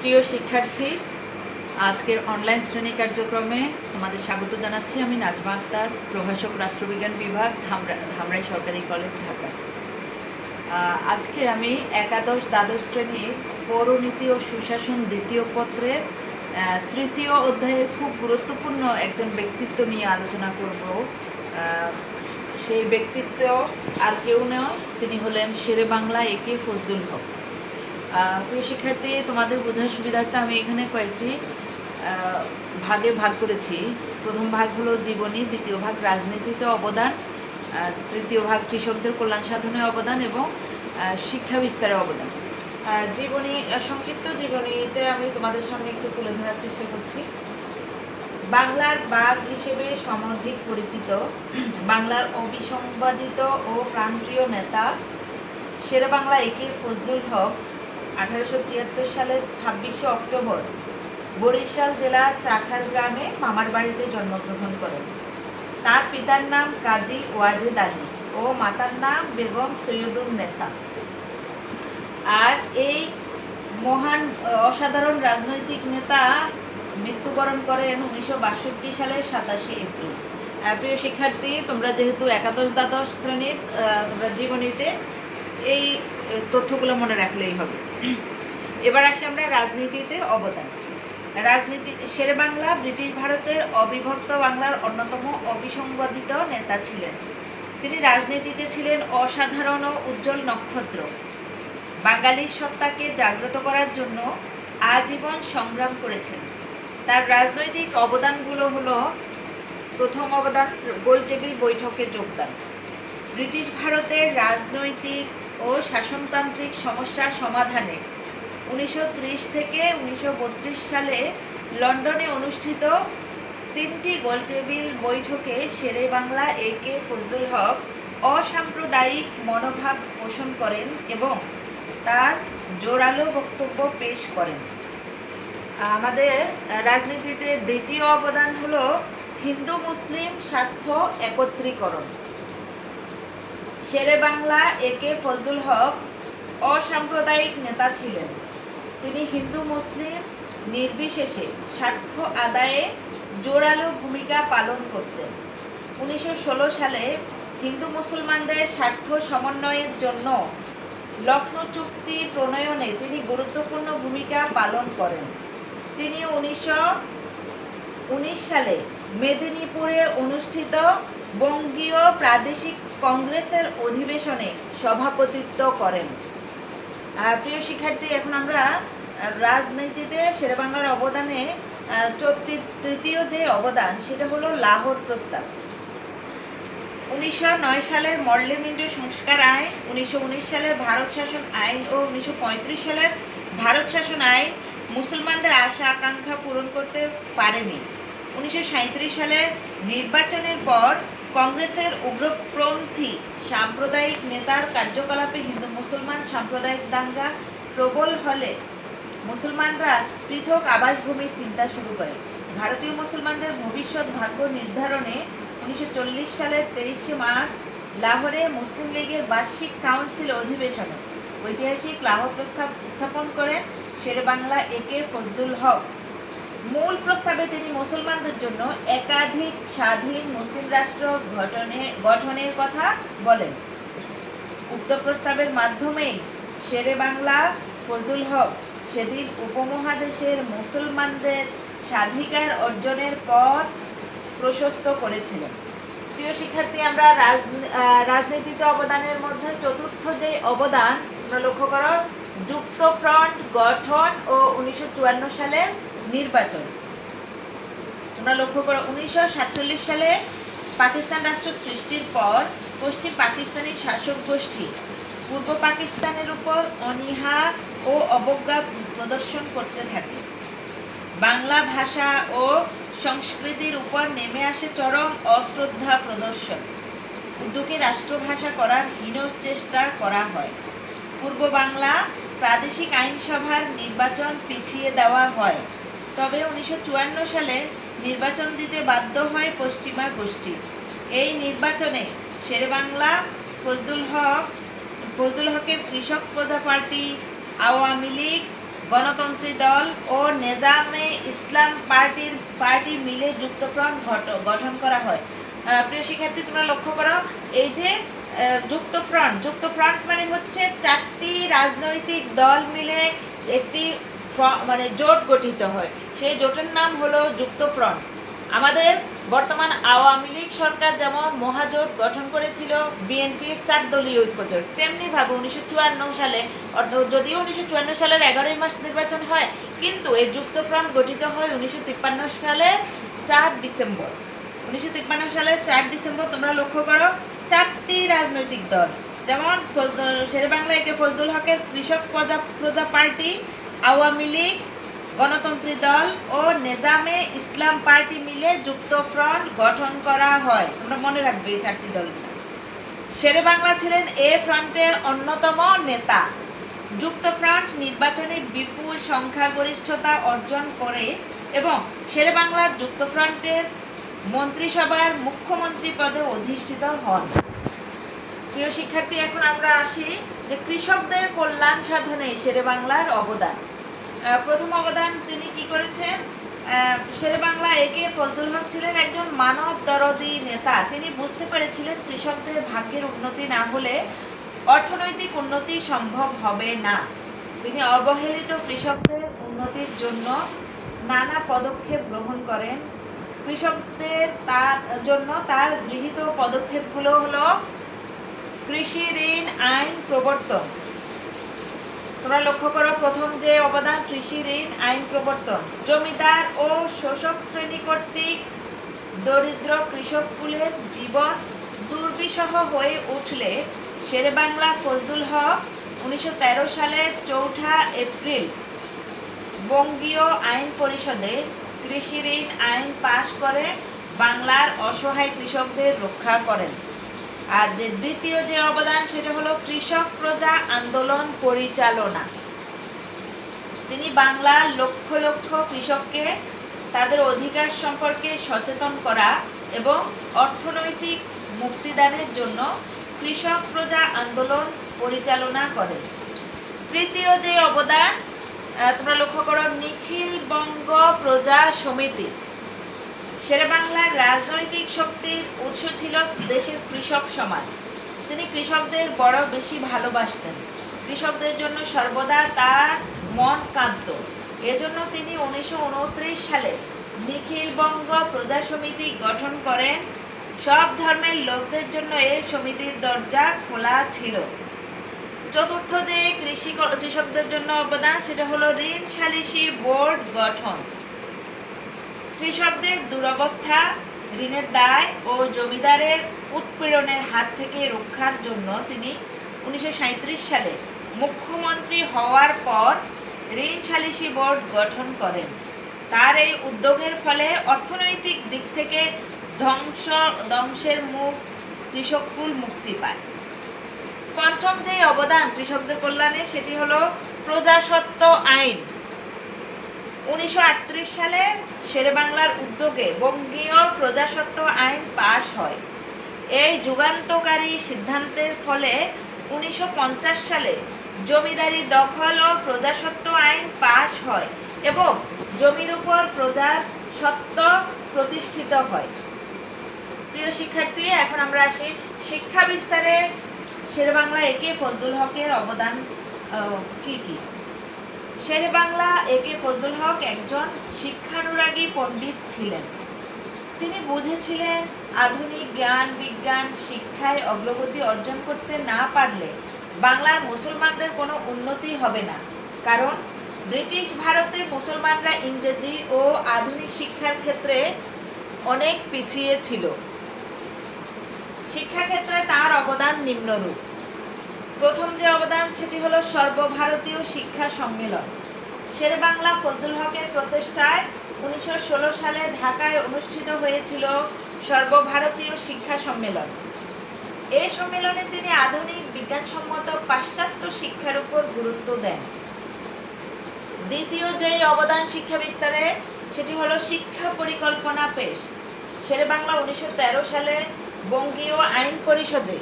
প্রিয় শিক্ষার্থী, আজকের অনলাইন শ্রেণি কার্যক্রমে তোমাদের স্বাগত জানাচ্ছি আমি নাজমা আক্তার, প্রভাষক রাষ্ট্রবিজ্ঞান বিভাগ, ধামরা, ধামরাই সরকারি কলেজ, ঢাকা। আজকে আমি একাদশ দ্বাদশ শ্রেণির পৌরনীতি ও সুশাসন দ্বিতীয় পত্রের তৃতীয় অধ্যায়ের খুব গুরুত্বপূর্ণ একজন ব্যক্তিত্ব নিয়ে আলোচনা করব। সেই ব্যক্তিত্ব আর কেউ নয়, তিনি হলেন শেরে বাংলা এ কে ফজলুল হক। প্রিয় শিক্ষার্থী, তোমাদের বোঝার সুবিধার্থে আমি এখানে কয়েকটি ভাগে ভাগ করেছি। প্রথম ভাগ হলো জীবনী, দ্বিতীয় ভাগ রাজনীতিতে অবদান তৃতীয় ভাগ কৃষকদের কল্যাণ সাধনে অবদান এবং শিক্ষা বিস্তারে অবদান। জীবনী সংক্ষিপ্ত জীবনীতে আমি তোমাদের সামনে একটু তুলে ধরার চেষ্টা করছি। বাংলার বাঘ হিসেবে সমধিক পরিচিত, বাংলার অবিসংবাদিত ও প্রাণপ্রিয় নেতা শেরে বাংলা একে ফজলুল হক আঠারোশো তিয়াত্তর সালের ছাব্বিশে অক্টোবর বরিশাল জেলার চাখার গ্রামে মামার বাড়িতে জন্মগ্রহণ করেন। তার পিতার নাম কাজী ওয়াজেদ আলী ও মাতার নাম বেগম সৈয়দুল নেসা। আর এই মহান, অসাধারণ রাজনৈতিক নেতা মৃত্যুবরণ করেন উনিশশো বাষট্টি সালের সাতাশে এপ্রিল। প্রিয় শিক্ষার্থী, তোমরা যেহেতু একাদশ দ্বাদশ শ্রেণির তোমরা জীবনীতে এই তথ্যগুলো মনে রাখলেই হবে। এবার আসি আমরা রাজনীতিতে অবদান। রাজনীতি, শেরে বাংলা, ব্রিটিশ ভারতের অবিভক্ত বাংলার অন্যতম অবিসংবাদিত নেতা ছিলেন। তিনি রাজনীতিতে ছিলেন অসাধারণ ও উজ্জ্বল নক্ষত্র। বাঙালির সত্তাকে জাগ্রত করার জন্য আজীবন সংগ্রাম করেছেন। তার রাজনৈতিক অবদানগুলো হলো, প্রথম অবদান গোলটেবিল বৈঠকে যোগদান। ব্রিটিশ ভারতের রাজনৈতিক ও শাসনতান্ত্রিক সমস্যার সমাধানে উনিশশো ত্রিশ থেকে উনিশশো বত্রিশ সালে লন্ডনে অনুষ্ঠিত তিনটি গোলটেবিল বৈঠকে শেরে বাংলা, এ কে ফজলুল হক অসাম্প্রদায়িক মনোভাব পোষণ করেন এবং তার জোরালো বক্তব্য পেশ করেন। আমাদের রাজনীতিতে দ্বিতীয় অবদান হলো হিন্দু মুসলিম স্বার্থ একত্রীকরণ। শেরে বাংলা এ কে ফজলুল হক অসাম্প্রদায়িক নেতা ছিলেন। তিনি হিন্দু, মুসলিম, নির্বিশেষে স্বার্থ আদায়ে জোরালো ভূমিকা পালন করতেন। উনিশশো ষোলো সালে হিন্দু মুসলমানদের স্বার্থ সমন্বয়ের জন্য লক্ষ্ণৌ চুক্তি প্রণয়নে তিনি গুরুত্বপূর্ণ ভূমিকা পালন করেন। তিনি উনিশশো উনিশ সালে মেদিনীপুরে অনুষ্ঠিত বঙ্গীয় প্রাদেশিক কংগ্রেসের অধিবেশনে সভাপতিত্ব করেন। প্রিয় শিক্ষার্থী, এখন আমরা রাজনীতিতে শেরেবাংলার অবদানে তৃতীয় যে অবদান, সেটা হলো লাহোর প্রস্তাব। উনিশশো নয় সালের মর্লেমেন্ট সংস্কার আইন, উনিশশো উনিশ সালের ভারত শাসন আইন ও উনিশশো পঁয়ত্রিশ সালের ভারত শাসন আইন মুসলমানদের আশা, আকাঙ্ক্ষা পূরণ করতে পারেনি। উনিশশো সাঁইত্রিশ সালের নির্বাচনের পর কংগ্রেসের উগ্রপন্থী সাম্প্রদায়িক নেতার কার্যকলাপে হিন্দু মুসলমান সাম্প্রদায়িক দাঙ্গা প্রবল হলে মুসলমানরা পৃথক আবাসভূমির চিন্তা শুরু করে। ভারতীয় মুসলমানদের ভবিষ্যৎ ভাগ্য নির্ধারণে উনিশশো চল্লিশ সালের তেইশে মার্চ লাহোরে মুসলিম লীগের বার্ষিক কাউন্সিল অধিবেশনে ঐতিহাসিক লাহোর প্রস্তাব উত্থাপন করেন শেরে বাংলা এ কে ফজলুল হক। মূল প্রস্তাবে তিনি মুসলমানদের জন্য একাধিক স্বাধীন মুসলিম রাষ্ট্র গঠনে, গঠনের কথা বলেন। উক্ত প্রস্তাবের মাধ্যমেই শেরে বাংলা, ফজলুল হক সেদিন উপমহাদেশের মুসলমানদের স্বাধিকার অর্জনের পথ প্রশস্ত করেছিলেন। প্রিয় শিক্ষার্থী, আমরা রাজনীতিতে অবদানের মধ্যে চতুর্থ যে অবদান আমরা লক্ষ্য করো যুক্ত ফ্রন্ট গঠন ও উনিশশো চুয়ান্ন সালের নির্বাচন। আমরা লক্ষ্য করো, উনিশশো সাতচল্লিশ সালে পাকিস্তান রাষ্ট্র সৃষ্টির পর পশ্চিম পাকিস্তানি শাসক গোষ্ঠী পূর্ব পাকিস্তানের উপর অনীহা ও অবজ্ঞা প্রদর্শন করতে থাকে। বাংলা ভাষা ও সংস্কৃতির উপর নেমে আসে চরম অশ্রদ্ধা প্রদর্শন। উর্দুকে রাষ্ট্রভাষা করার হীন চেষ্টা করা হয়। পূর্ব বাংলা প্রাদেশিক আইনসভার নির্বাচন পিছিয়ে দেওয়া হয়। তবে উনিশশো চুয়ান্ন সালে নির্বাচন দিতে বাধ্য হয় পশ্চিমা গোষ্ঠী। এই নির্বাচনে শেরেবাংলা, ফজলুল হক, ফজলুল হকের কৃষক প্রজা পার্টি, আওয়ামী লীগ, গণতন্ত্রী দল ও নেজামে ইসলাম পার্টির পার্টি মিলে যুক্তফ্রন্ট গঠন করা হয়। প্রিয় শিক্ষার্থী, তোমরা লক্ষ্য করো, এই যে যুক্তফ্রন্ট যুক্তফ্রন্ট মানে হচ্ছে চারটি রাজনৈতিক দল মিলে একটি মানে জোট গঠিত হয়। সেই জোটের নাম হলো যুক্তফ্রন্ট আমাদের বর্তমান আওয়ামী লীগ সরকার যেমন মহাজোট গঠন করেছিল বিএনপির চার দলীয় ঐক্যজোট তেমনিভাবে উনিশশো চুয়ান্ন সালে যদিও উনিশশো চুয়ান্ন সালের এগারোই মার্চ নির্বাচন হয়, কিন্তু এই যুক্তফ্রন্ট গঠিত হয় উনিশশো তিপ্পান্ন সালের চার ডিসেম্বর। উনিশশো তিপ্পান্ন সালের চার ডিসেম্বর তোমরা লক্ষ্য করো, চারটি রাজনৈতিক দল, যেমন শেরেবাংলা একে ফজলুল হকের কৃষক প্রজা প্রজা পার্টি আওয়ামী লীগ, গণতন্ত্রী দল ও নেজামে ইসলাম পার্টি মিলে যুক্ত ফ্রন্ট গঠন করা হয়। তোমরা মনে রাখবে এই চারটি দলগুলো শেরে বাংলা ছিলেন এ ফ্রন্টের অন্যতম নেতা। যুক্ত ফ্রন্ট নির্বাচনে বিপুল সংখ্যাগরিষ্ঠতা অর্জন করে এবং শেরে বাংলার যুক্ত ফ্রন্টের মন্ত্রিসভার মুখ্যমন্ত্রী পদে অধিষ্ঠিত হন। প্রিয় শিক্ষার্থী, এখন আমরা আসি যে কৃষকদের কল্যাণ সাধনে শেরে বাংলার অবদান। প্রথম অবদান তিনি কি করেছেন? শেরে বাংলা একে ফজলুল হক ছিলেন একজন মানব দরদি নেতা। তিনি বুঝতে পেরেছিলেন কৃষকদের ভাগ্যের উন্নতি না হলে অর্থনৈতিক উন্নতি সম্ভব হবে না। তিনি অবহেলিত কৃষকদের উন্নতির জন্য নানা পদক্ষেপ গ্রহণ করেন। কৃষকদের তার জন্য তার গৃহীত পদক্ষেপগুলো হলো কৃষি ঋণ আইন প্রবর্তন। তোমরা লক্ষ্য করো, প্রথম যে অবদান, কৃষি ঋণ আইন প্রবর্তন। জমিদার ও শোষক শ্রেণি কর্তৃক দরিদ্র কৃষককুলের জীবন দুর্বিষহ হয়ে উঠলে শেরেবাংলা ফজলুল হক উনিশশো তেরো সালের চৌঠা এপ্রিল বঙ্গীয় আইন পরিষদে কৃষি ঋণ আইন পাশ করে বাংলার অসহায় কৃষকদের রক্ষা করেন। আর যে দ্বিতীয় যে অবদান, সেটা হলো কৃষক প্রজা আন্দোলন পরিচালনা। তিনি বাংলার লক্ষ লক্ষ কৃষককে তাদের অধিকার সম্পর্কে সচেতন করা এবং অর্থনৈতিক মুক্তিদানের জন্য কৃষক প্রজা আন্দোলন পরিচালনা করেন। তৃতীয় যে অবদান তোমরা লক্ষ্য করো, নিখিল বঙ্গ প্রজা সমিতি। শেরেবাংলার রাজনৈতিক শক্তির উৎস ছিল দেশের কৃষক সমাজ। তিনি কৃষকদের বড় বেশি ভালোবাসতেন। কৃষকদের জন্য সর্বদা তার মন কাঁদত এজন্য তিনি উনিশশো সালে নিখিল বঙ্গ প্রজা সমিতি গঠন করেন। সব ধর্মের লোকদের জন্য এই সমিতির দরজা খোলা ছিল। চতুর্থ যে কৃষি কৃষকদের জন্য অবদান, সেটা হলো ঋণ সালিসি বোর্ড গঠন। কৃষকদের দুরবস্থা, ঋণের দায় ও জমিদারের উৎপীড়নের হাত থেকে রক্ষার জন্য তিনি উনিশশো সাঁইত্রিশ সালে মুখ্যমন্ত্রী হওয়ার পর ঋণ সালিসি বোর্ড গঠন করেন। তার এই উদ্যোগের ফলে অর্থনৈতিক দিক থেকে ধ্বংস, ধ্বংসের মুখ কৃষককুল মুক্তি পায়। পঞ্চম যে অবদান কৃষকদের কল্যাণে, সেটি হলো প্রজাসত্ব আইন। উনিশশো আটত্রিশ সালে শেরেবাংলার উদ্যোগে বঙ্গীয় প্রজাসত্ব আইন পাশ হয়। এই যুগান্তকারী সিদ্ধান্তের ফলে উনিশশো পঞ্চাশ সালে জমিদারি দখল ও প্রজাসত্ব আইন পাশ হয় এবং জমির উপর প্রজার সত্ত্ব প্রতিষ্ঠিত হয়। প্রিয় শিক্ষার্থী, এখন আমরা আসি শিক্ষা বিস্তারে। শেরেবাংলা একে ফজলুল হকের অবদান কি কি? শেরে বাংলা একে ফজলুল হক একজন শিক্ষানুরাগী পণ্ডিত ছিলেন। তিনি বুঝেছিলেন আধুনিক জ্ঞান, বিজ্ঞান শিক্ষায় অগ্রগতি অর্জন করতে না পারলে বাংলার মুসলমানদের কোনো উন্নতি হবে না। কারণ ব্রিটিশ ভারতে মুসলমানরা ইংরেজি ও আধুনিক শিক্ষার ক্ষেত্রে অনেক পিছিয়ে ছিল। শিক্ষাক্ষেত্রে তার অবদান নিম্নরূপ। প্রথম যে অবদান সেটি হলো সর্বভারতীয় শিক্ষা সম্মেলন। শেরে বাংলা ফজলুল হকের প্রচেষ্টায় উনিশশো ষোলো সালে ঢাকায় অনুষ্ঠিত হয়েছিল সর্বভারতীয় শিক্ষা সম্মেলন। এই সম্মেলনে তিনি আধুনিক, বিজ্ঞানসম্মত, পাশ্চাত্য শিক্ষার উপর গুরুত্ব দেন। দ্বিতীয় যে অবদান শিক্ষা বিস্তারে, সেটি হলো শিক্ষা পরিকল্পনা পেশ। শেরে বাংলা উনিশশো তেরো সালে বঙ্গীয় আইন পরিষদে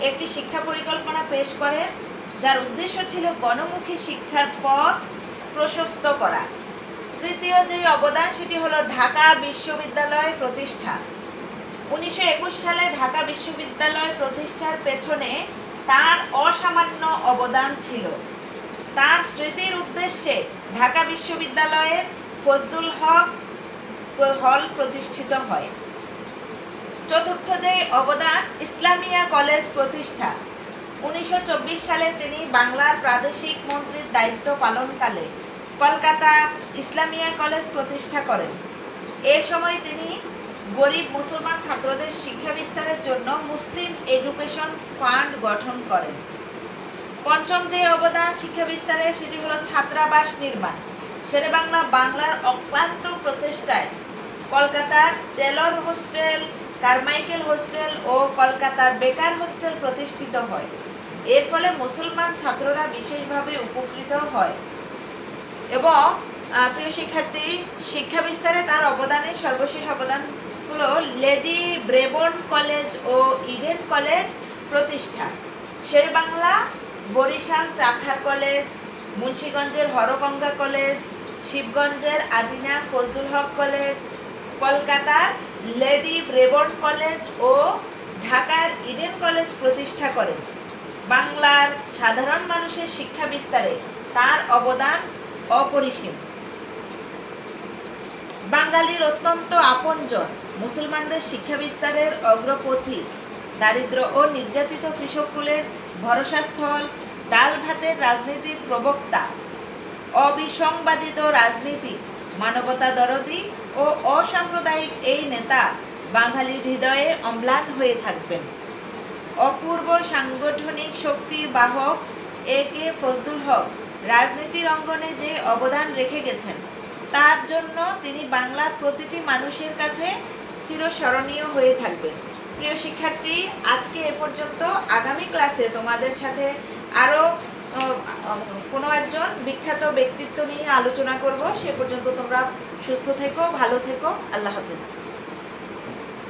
একটি শিক্ষা পরিকল্পনা পেশ করেন যার উদ্দেশ্য ছিল গণমুখী শিক্ষার পথ প্রশস্ত করা। তৃতীয় যে অবদান, সেটি হলো ঢাকা বিশ্ববিদ্যালয় প্রতিষ্ঠা। উনিশশো একুশ সালে ঢাকা বিশ্ববিদ্যালয় প্রতিষ্ঠার পেছনে তার অসামান্য অবদান ছিল। তার স্মৃতির উদ্দেশ্যে ঢাকা বিশ্ববিদ্যালয়ের ফজলুল হক হল প্রতিষ্ঠিত হয়। চতুর্থ যে অবদান ইসলামিয়া কলেজ প্রতিষ্ঠা। উনিশশো চব্বিশ সালে তিনি বাংলার প্রাদেশিক মন্ত্রীর দায়িত্ব পালনকালে কলকাতা ইসলামিয়া কলেজ প্রতিষ্ঠা করেন। এ সময় তিনি গরিব মুসলমান ছাত্রদের শিক্ষা বিস্তারের জন্য মুসলিম এডুকেশন ফান্ড গঠন করেন। পঞ্চম যে অবদান শিক্ষা বিস্তারে সেটি হলো ছাত্রাবাস নির্মাণ। শেরেবাংলা বাংলার অক্লান্ত প্রচেষ্টায় কলকাতার টেলর হোস্টেল কারমাইকেল হোস্টেল ও কলকাতার বেকার হোস্টেল প্রতিষ্ঠিত হয়। এর ফলে মুসলমান ছাত্ররা বিশেষভাবে উপকৃত হয়। এবং প্রিয় শিক্ষার্থী, শিক্ষা বিস্তারে তার অবদানের সর্বশেষ অবদান হলো লেডি ব্রেবন কলেজ ও ইডেন কলেজ প্রতিষ্ঠা। শেরবাংলা, বরিশাল চাখার কলেজ, মুন্সীগঞ্জের হরগঙ্গা কলেজ, শিবগঞ্জের আদিনা ফজলুল হক কলেজ কলকাতার লেডি ব্রেবন কলেজ ও ঢাকার ইডেন কলেজ প্রতিষ্ঠা করেন বাংলার সাধারণ মানুষের শিক্ষা বিস্তারে তার অবদান অপরিসীম। বাঙালির অত্যন্ত আপনজন, মুসলমানদের শিক্ষা বিস্তারের অগ্রপথী, দারিদ্র ও নির্যাতিত কৃষককুলের ভরসাস্থল, ডাল ভাতের রাজনীতির প্রবক্তা, অবিসংবাদিত রাজনীতি, মানবতা দরদি ও অসাম্প্রদায়িক এই নেতা বাঙালির হৃদয়ে অম্লান হয়ে থাকবেন। অপূর্ব সাংগঠনিক শক্তির বাহক এ কে ফজলুল হক রাজনীতির অঙ্গনে যে অবদান রেখে গেছেন, তার জন্য তিনি বাংলার প্রতিটি মানুষের কাছে চিরস্মরণীয় হয়ে থাকবেন। প্রিয় শিক্ষার্থী, আজকে এ পর্যন্ত আগামী ক্লাসে তোমাদের সাথে আরও কোনো একজন বিখ্যাত ব্যক্তিত্ব নিয়ে আলোচনা করব, সে পর্যন্ত তোমরা সুস্থ থেকো, ভালো থেকো। আল্লাহ হাফিজ।